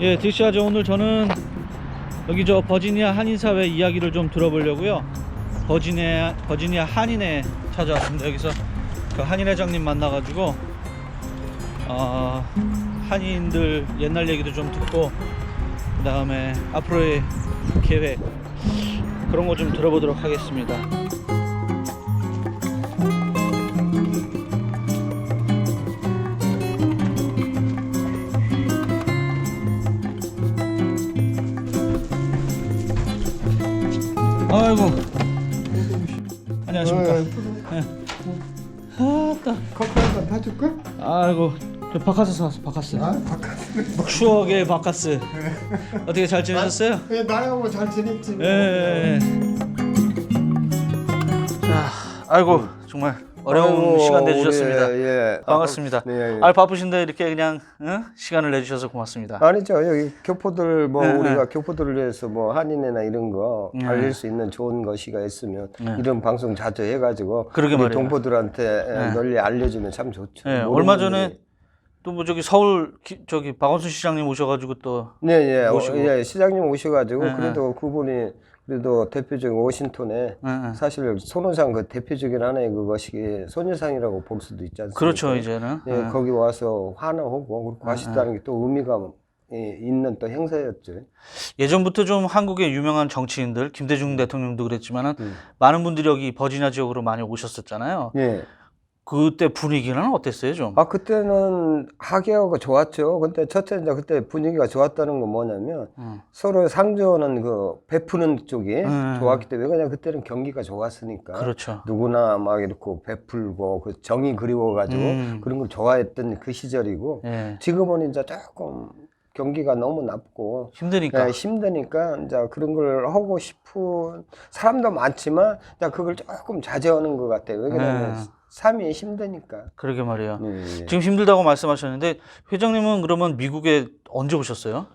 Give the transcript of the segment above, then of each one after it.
예, 딕시아죠. 오늘 저는 여기 저 버지니아 한인사회 이야기를 좀 들어보려고요. 버지니아, 버지니아 한인회 찾아왔습니다. 여기서 그 한인 회장님 만나가지고, 어, 한인들 옛날 얘기도 좀 듣고, 그 다음에 앞으로의 계획, 그런 거 좀 들어보도록 하겠습니다. 아이고. 안녕하십니까. 아따. 커피 한잔 타줄까? 아이고. 저 바카스 사왔어, 바카스. 아, 바깥에. 추억의 바카스. 어떻게 잘 지내셨어요? 예, 나야 뭐 잘 지냈지. 뭐. 예. 자, 아이고 정말 어려운 아이고, 시간 내주셨습니다. 우리, 예. 반갑습니다. 네, 예. 아 바쁘신데 이렇게 그냥 응? 시간을 내주셔서 고맙습니다. 아니죠 여기 교포들 뭐 네, 우리가 교포들을 위해서 뭐 한인회나 이런 거 네. 알릴 수 있는 좋은 것이가 있으면 네. 이런 방송 자주 해가지고 그러게 우리. 동포들한테 네. 널리 알려주면 참 좋죠. 예, 모르는 얼마 전에 분들이. 또뭐 저기 서울 기, 저기 박원순 시장님 오셔가지고 또 네, 예, 모시고. 어, 예, 시장님 오셔가지고 네, 그래도 그분이 그래도 대표적인 워싱턴에 예, 예. 사실 손원상 그 대표적인 하나의 그것이 소녀상이라고 볼 수도 있지 않습니까? 그렇죠 이제는 예, 예. 거기 와서 환호하고 그리고 가시다는 게 또 의미가 예, 있는 또 행사였죠. 예전부터 좀 한국의 유명한 정치인들 김대중 대통령도 그랬지만은 음. 많은 분들이 여기 버지니아 지역으로 많이 오셨었잖아요. 예. 그때 분위기는 어땠어요 좀? 아 그때는 하계하고 좋았죠. 근데 첫째 이제 그때 분위기가 좋았다는 건 뭐냐면 음. 서로 상조는 그 베푸는 쪽이 음. 음. 좋았기 때문에 그냥 그때는 경기가 좋았으니까 그렇죠. 누구나 막 이렇게 베풀고 그 정이 그리워가지고 음. 그런 걸 좋아했던 그 시절이고 예. 지금은 이제 조금 경기가 너무 나쁘고. 힘드니까 네, 힘드니까 이제 그런 걸 하고 싶은 사람도 많지만 그걸 조금 자제하는 것 같아요. 왜냐면 예. 3위에 힘드니까. 그러게 말이야. 네. 예, 예. 지금 힘들다고 말씀하셨는데 회장님은 그러면 미국에 언제 오셨어요?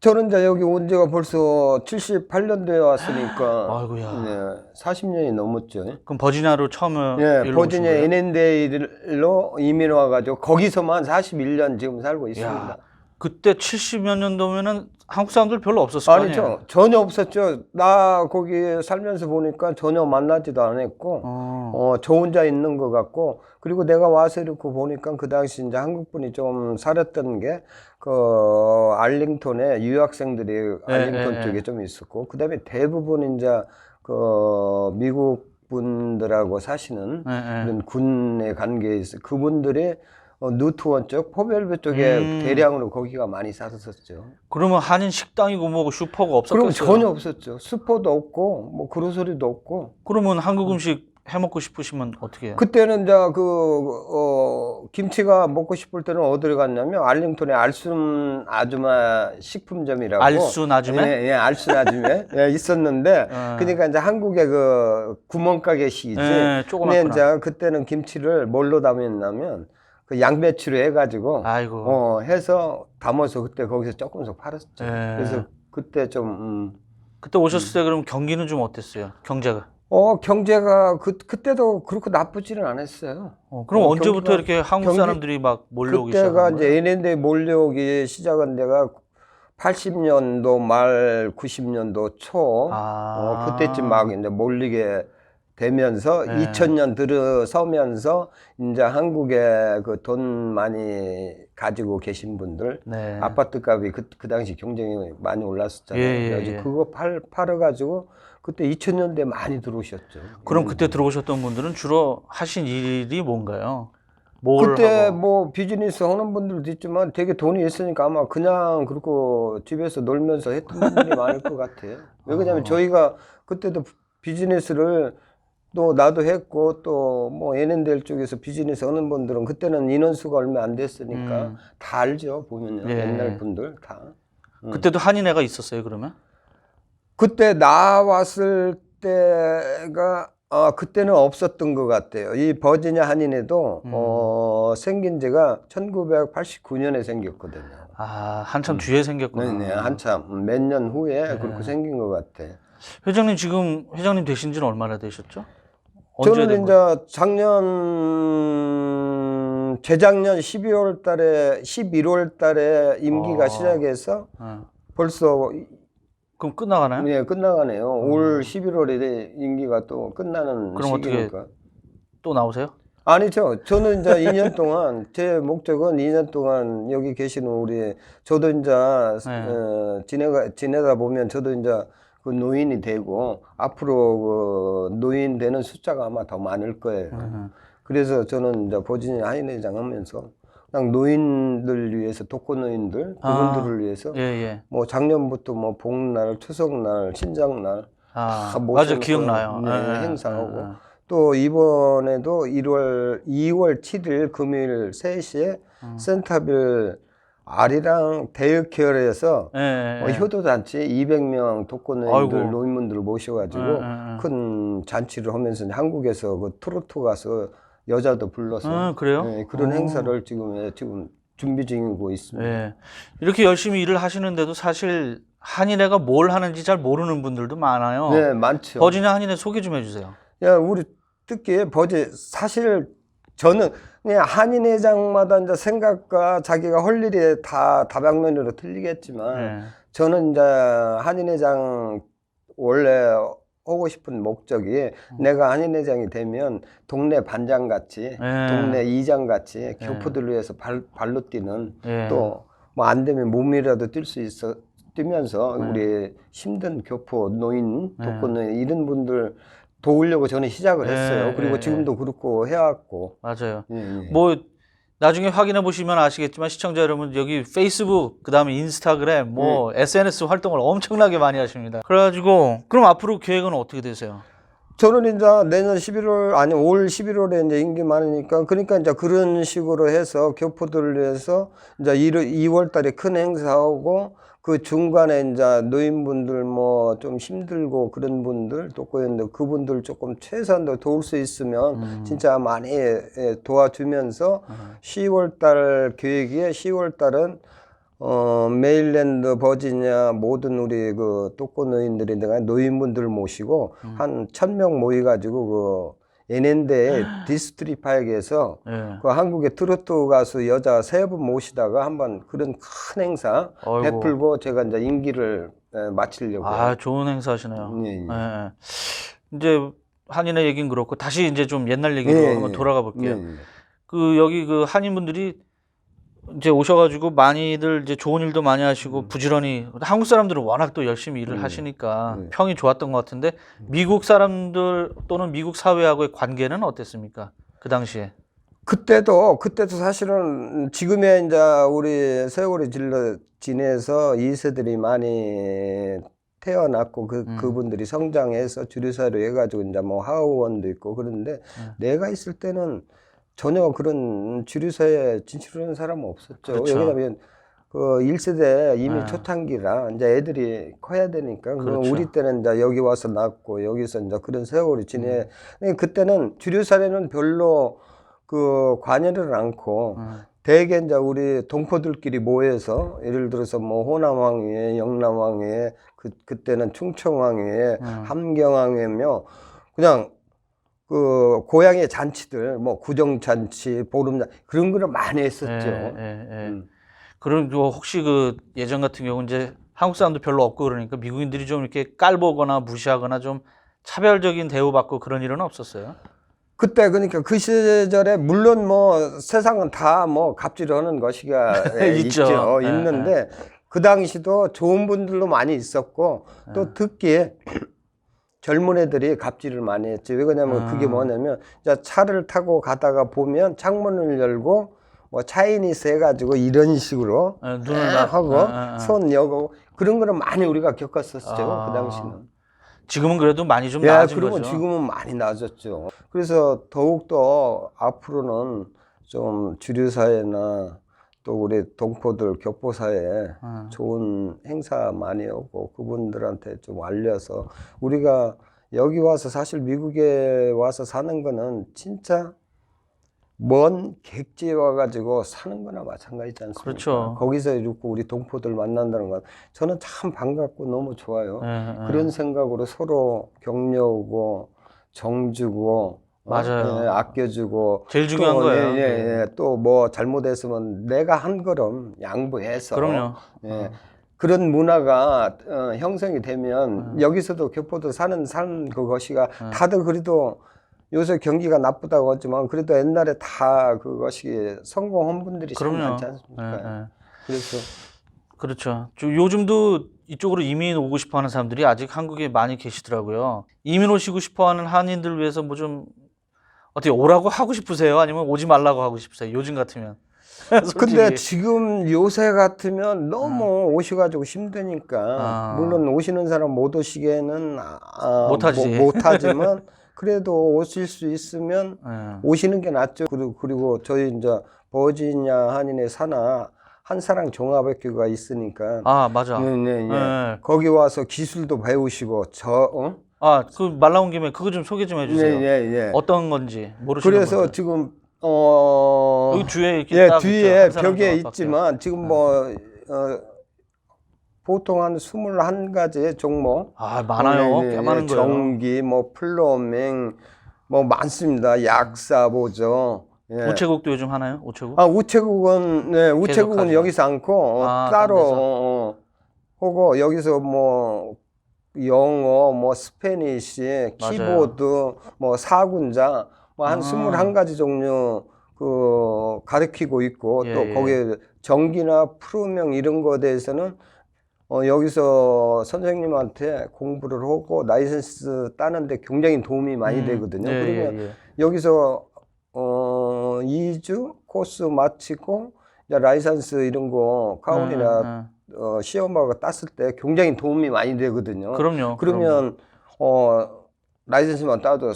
저는 이제 여기 온 지가 벌써 78년도에 왔으니까 아이고야. 네, 40년이 넘었죠. 그럼 버지니아로 처음 예, 일로 버지니아 NN데이로 이민 와가지고 거기서만 41년 지금 살고 있습니다. 그때 70몇 년도면은 한국 사람들 별로 없었을 거 아니에요? 아니죠. 전혀 없었죠. 나 거기 살면서 보니까 전혀 만나지도 않았고, 어. 어, 저 혼자 있는 것 같고, 그리고 내가 와서 이렇게 보니까 그 당시 이제 한국분이 좀 살았던 게, 그, 알링턴에 유학생들이 알링턴 예, 예. 쪽에 좀 있었고, 그 다음에 대부분 이제 그 미국 분들하고 사시는 예, 예. 그런 군의 관계에 있어 그분들이 어, 누트원 쪽, 포벨베 쪽에 음. 대량으로 거기가 많이 살았었죠. 그러면 한인 식당이고 뭐고 슈퍼가 그럼 없었겠어요? 전혀 없었죠. 슈퍼도 없고 뭐 그로소리도 없고. 그러면 한국 음식 해 먹고 싶으시면 어떻게 해요? 그때는 이제 그 어, 김치가 먹고 싶을 때는 어디를 갔냐면 알링턴에 알순 아줌마 식품점이라고 알순 아줌마? 예, 예 알순 아줌마 예, 있었는데 어. 그러니까 이제 한국의 그 구멍가게식이지. 예, 근데 조그맣구나. 이제 그때는 김치를 뭘로 담았냐면 그 양배추로 해가지고 아이고. 어 해서 담아서 그때 거기서 조금씩 팔았죠. 예. 그래서 그때 좀 음, 그때 오셨을 때 그럼 경기는 좀 어땠어요? 경제가? 어, 경제가 그, 그때도 그렇게 나쁘지는 않았어요. 어, 그럼 어, 언제부터 경기가- 이렇게 한국 경기- 사람들이 막 몰려오기 그때가 시작한 이제 거예요? NN대 몰려오기 시작한 데가 80년도 말 90년도 초 아. 어, 그때쯤 막 이제 몰리게 되면서 네. 2000년 들어서면서 이제 한국에 그 돈 많이 가지고 계신 분들 네. 아파트 값이 그, 그 당시 경쟁이 많이 올랐었잖아요. 예, 예, 예. 그거 팔, 팔아가지고 그때 2000년대 많이 들어오셨죠. 그럼 그때 들어오셨던 분들은 주로 하신 일이 뭔가요? 뭘 그때 하고? 뭐 비즈니스 하는 분들도 있지만 되게 돈이 있으니까 아마 그냥 그렇고 집에서 놀면서 했던 분들이 많을 것 같아요. 왜 그러냐면 어. 저희가 그때도 비즈니스를 또 나도 했고 또뭐 NNDL 쪽에서 비즈니스 하는 분들은 그때는 인원수가 얼마 안 됐으니까 음. 다 알죠 보면요 예. 옛날 분들 다. 그때도 한인회가 있었어요 그러면? 그때 나왔을 때가 아 그때는 없었던 것 같아요. 이 버지니아 한인회도 음. 어, 생긴 지가 1989년에 생겼거든요. 아 한참 뒤에 생겼구나. 네네 한참 몇 년 후에 네. 그렇게 생긴 것 같아. 회장님 지금 회장님 되신 지는 얼마나 되셨죠? 저는 된 거예요? 이제 작년 재작년 12월 달에 11월 달에 임기가 아. 시작해서 어. 벌써 그럼 끝나가나요? 예, 끝나가네요. 올 11월에 임기가 또 끝나는 그럼 어떻게- 시기니까. 또 나오세요? 아니죠. 저는 이제 2년 동안 제 목적은 2년 동안 여기 계시는 우리 저도 이제 네. 어, 지내가 지내다 보면 저도 이제 그 노인이 되고 앞으로 그 노인 되는 숫자가 아마 더 많을 거예요. 음. 그래서 저는 이제 보진이 하인회장 하면서 그냥 노인들 위해서 독거 노인들 아. 그분들을 위해서 예, 예. 뭐 작년부터 뭐 복날, 추석날, 신장날 아, 다 맞아 기억나요. 네, 예, 예, 행사하고. 예, 예. 또 이번에도 1월 2월 7일 금요일 3시에 음. 센터빌 아리랑 대역혈에서 예, 예, 뭐 예. 효도잔치 200명 독거노인들 아이고. 노인분들 모셔가지고 예, 예, 예. 큰 잔치를 하면서 한국에서 그 트로트 가서 여자도 불러서 아, 그래요? 네, 그런 어. 행사를 지금 예, 지금 준비 중이고 있습니다. 예. 이렇게 열심히 일을 하시는데도 사실 한인회가 뭘 하는지 잘 모르는 분들도 많아요. 네, 많죠. 버지니아 한인회 소개 좀 해주세요. 야, 우리 듣기에 버지 사실 저는 그냥 한인 회장마다 이제 생각과 자기가 할 일이 다 다방면으로 틀리겠지만 예. 저는 이제 한인 회장 원래 하고 싶은 목적이 내가 한인회장이 되면 동네 반장 같이 예. 동네 이장 같이 교포들을 위해서 발, 발로 뛰는 예. 또뭐 안 되면 몸이라도 뛸 수 있어 뛰면서 네. 우리 힘든 교포 노인 네. 독거노인 이런 분들 도우려고 저는 시작을 예, 했어요. 그리고 예, 지금도 그렇고 해왔고. 맞아요. 예, 예. 뭐 나중에 확인해 보시면 아시겠지만 시청자 여러분 여기 페이스북 그다음에 인스타그램 뭐 SNS 활동을 엄청나게 많이 하십니다. 그래가지고 그럼 앞으로 계획은 어떻게 되세요? 저는 이제 내년 11월 아니 올 11월에 이제 임기 많으니까 그러니까 이제 그런 식으로 해서 교포들을 위해서 이제 2월 달에 큰 행사하고 그 중간에 이제 노인분들 뭐 좀 힘들고 그런 분들 독거인들 그분들 조금 최소한도 도울 수 있으면 진짜 많이 예, 도와주면서 10월 달 계획이에 10월 달은 어, 메일랜드, 버지니아 모든 우리 그 독거 노인들이 내가 노인분들 모시고 한천 명 모여가지고 그 에넨데 디스트리 파역에서 예. 그 한국의 트로트 가수 여자 세 분 모시다가 한번 그런 큰 행사 아이고. 베풀고 제가 이제 임기를 에, 마치려고. 아 좋은 행사 하시네요. 예, 예. 예, 예. 이제 한인의 얘기는 그렇고 다시 이제 좀 옛날 얘기로 예, 한번 예. 돌아가 볼게요. 예, 예. 그 여기 그 한인분들이 이제 오셔가지고 많이들 이제 좋은 일도 많이 하시고 부지런히 한국 사람들은 워낙 또 열심히 일을 하시니까 음. 평이 좋았던 것 같은데 미국 사람들 또는 미국 사회하고의 관계는 어땠습니까? 그 당시에. 그때도 그때도 사실은 지금의 이제 우리 세월이 질러 지내서 2세들이 많이 태어났고 그 음. 그분들이 성장해서 주류사로 해가지고 이제 뭐 하우원도 있고 그런데 네. 내가 있을 때는 전혀 그런 주류사에 진출하는 사람은 없었죠. 그렇죠. 왜냐하면 그 1세대 이미 네. 초창기라 이제 애들이 커야 되니까 그럼 그렇죠. 우리 때는 이제 여기 와서 낳고 여기서 이제 그런 세월이 음. 지내. 근데 그때는 주류사례는 별로 그 관여를 않고 음. 대개 이제 우리 동포들끼리 모여서 예를 들어서 뭐 호남왕회, 영남왕회, 그 그때는 충청왕회, 음. 함경왕회며 그냥 그 고향의 잔치들 뭐 구정 잔치, 보름잔 그런 거를 많이 했었죠. 예, 예, 예. 음. 그럼 그 혹시 그 예전 같은 경우 이제 한국 사람도 별로 없고 그러니까 미국인들이 좀 이렇게 깔보거나 무시하거나 좀 차별적인 대우받고 그런 일은 없었어요? 그때 그러니까 그 시절에 물론 뭐 세상은 다 뭐 갑질하는 것이가 예, 있죠. 있죠. 예, 있는데 그 당시도 좋은 분들도 많이 있었고 예. 또 듣기에 젊은 애들이 갑질을 많이 했지. 왜 그러냐면 아. 그게 뭐냐면 차를 타고 가다가 보면 창문을 열고 뭐 차이니스 해가지고 이런 식으로 예, 눈을 막 하고 아, 아, 아. 손 여고 그런 거는 많이 우리가 겪었었죠. 아. 그 당시는. 지금은 그래도 많이 좀 예, 나아진 그러면 거죠. 지금은 많이 나아졌죠. 그래서 더욱더 앞으로는 좀 주류 사회나 또 우리 동포들 교포사회 음. 좋은 행사 많이 오고 그분들한테 좀 알려서 우리가 여기 와서 사실 미국에 와서 사는 거는 진짜 먼 객지에 와가지고 사는 거나 마찬가지지 않습니까? 그렇죠. 거기서 이렇게 우리 동포들 만난다는 건 저는 참 반갑고 너무 좋아요. 예, 예. 그런 생각으로 서로 격려하고 정주고 맞아요. 예, 아껴주고 제일 중요한 또, 거예요. 예, 예, 예. 또 뭐 잘못했으면 내가 한 걸음 양보해서 그럼요. 예. 그런 문화가 어, 형성이 되면 음. 여기서도 교포도 사는 산 그것이가 다들 그래도 요새 경기가 나쁘다고 하지만 그래도 옛날에 다 그것이 성공한 분들이 참 그럼요. 많지 예, 않습니까? 예. 그래서 그렇죠. 저 요즘도 이쪽으로 이민 오고 싶어 하는 사람들이 아직 한국에 많이 계시더라고요. 이민 오시고 싶어 하는 한인들 위해서 뭐좀 어떻게 오라고 하고 싶으세요? 아니면 오지 말라고 하고 싶으세요? 요즘 같으면. 근데. 지금 요새 같으면 너무 오셔가지고 힘드니까 아. 물론 오시는 사람 못 오시게는 아, 아, 못하지. 뭐, 못하지만 그래도 오실 수 있으면 예. 오시는 게 낫죠. 그리고, 그리고 저희 이제 버지니아 한인의 산하 한사랑 종합학교가 있으니까 아 맞아. 네, 네, 예. 네. 거기 와서 기술도 배우시고 저 어? 아 그 말 나온 김에 그거 좀 소개 좀 해주세요. 네, 예, 예. 어떤 건지 모르시는 그래서 분들. 지금 어 여기 뒤에 이렇게 예, 딱 뒤에 있죠. 한 벽에 사람 네. 있지만 지금 뭐 어, 보통 한 21가지의 종목 아 많아요. 네, 네, 꽤 많은 예, 거예요. 전기 뭐 플로밍 뭐 많습니다. 약사 보죠. 예. 우체국도 요즘 하나요? 우체국? 아 우체국은 네 우체국은 하죠. 여기서 않고 어, 아, 따로 딴 데서? 어, 어. 하고 여기서 뭐 영어 뭐 스페니시. 키보드 뭐 사군자 뭐한 아. 스물한 가지 종류 그 가르치고 있고 예, 또 예. 거기에 전기나 프로명 이런 거에 대해서는 어, 여기서 선생님한테 공부를 하고 라이센스 따는데 굉장히 도움이 많이 음, 되거든요. 예, 그러면 예, 예. 여기서 어 2주 코스 마치고 이제 라이선스 이런 거 가운이나 음, 음. 어, 시험하고 땄을 때 굉장히 도움이 많이 되거든요. 그럼요. 그럼요. 그러면 어 라이선스만 따도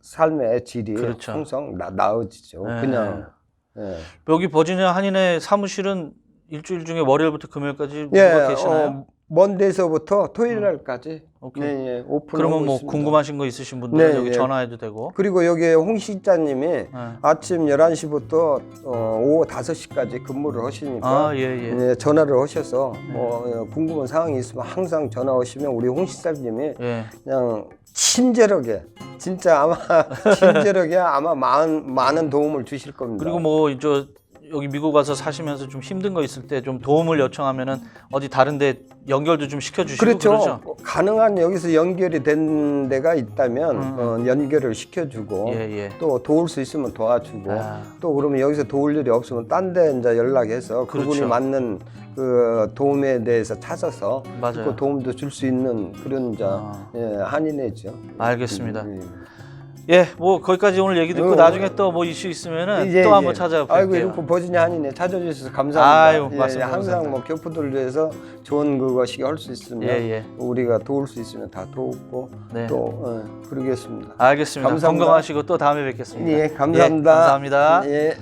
삶의 질이 그렇죠. 항상 나, 나아지죠. 네. 그냥 예. 여기 버지니아 한인의 사무실은 일주일 중에 월요일부터 금요일까지 예, 누가 계시나요? 어, 먼데서부터 토요일 날까지 오케이. 예, 예, 오픈하고 그러면 뭐 있습니다. 궁금하신 거 있으신 분들은 네, 여기 예. 전화해도 되고. 그리고 여기 홍 실장님이 예. 아침 11시부터 어, 오후 5시까지 근무를 하시니까 아, 예, 예. 예, 전화를 하셔서 뭐 어, 궁금한 사항이 있으면 항상 전화 오시면 우리 홍 실장님이 예. 그냥 친절하게 진짜 아마 친절하게 아마 많은 많은 도움을 주실 겁니다. 그리고 뭐 저 여기 미국 와서 사시면서 좀 힘든 거 있을 때 좀 도움을 요청하면은 어디 다른데 연결도 좀 시켜주시고 그렇죠. 그러죠. 가능한 여기서 연결이 된 데가 있다면 음. 어, 연결을 시켜주고 예, 예. 또 도울 수 있으면 도와주고 아. 또 그러면 여기서 도울 일이 없으면 딴 데 이제 연락해서 그분이 그렇죠. 맞는 그 도움에 대해서 찾아서 맞아요. 그 도움도 줄 수 있는 그런 자 아. 예, 한인회죠. 알겠습니다. 음. 예, 뭐 거기까지 오늘 얘기 듣고 어, 나중에 또 뭐 이슈 있으면은 예, 또 한번 예. 찾아뵐게요. 아이고 이렇게 버지니아 한인회 찾아주셔서 감사합니다. 아유, 예, 말씀 예, 항상 감사합니다. 뭐 교포들을 위해서 좋은 그것이 할 수 있으면 예, 예. 우리가 도울 수 있으면 다 도우고 네. 또 어, 그러겠습니다. 알겠습니다. 감사합니다. 건강하시고 또 다음에 뵙겠습니다. 예, 감사합니다. 예, 감사합니다. 예.